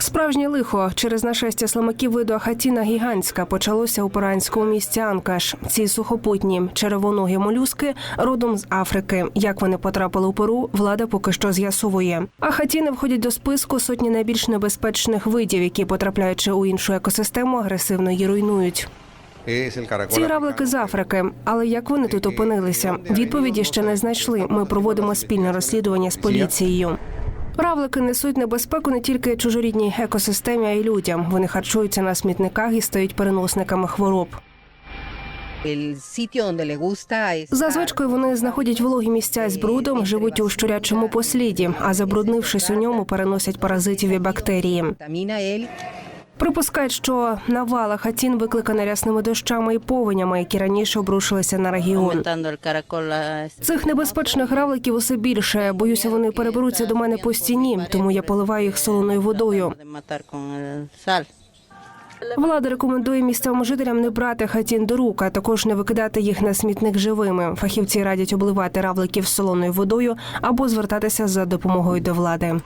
Справжнє лихо через нашестя сламаків виду Ахатіна гігантська почалося у поранському місті Анкаш. Ці сухопутні червоногі молюски родом з Африки. Як вони потрапили у Перу, влада поки що з'ясовує. Ахатіни входять до списку сотні найбільш небезпечних видів, які потрапляючи у іншу екосистему, агресивно її руйнують. Ці равлики з Африки. Але як вони тут опинилися? Відповіді ще не знайшли. Ми проводимо спільне розслідування з поліцією. Равлики несуть небезпеку не тільки чужорідній екосистемі, а й людям. Вони харчуються на смітниках і стають переносниками хвороб. За звичкою вони знаходять вологі місця з брудом, живуть у щурячому посліді, а забруднившись у ньому, переносять паразитів і бактерії. Припускають, що навала хатін викликана рясними дощами і повенями, які раніше обрушилися на регіон. Цих небезпечних равликів усе більше. Боюся, вони переберуться до мене по стіні, тому я поливаю їх солоною водою. Влада рекомендує місцевим жителям не брати хатін до рук, а також не викидати їх на смітник живими. Фахівці радять обливати равликів солоною водою або звертатися за допомогою до влади.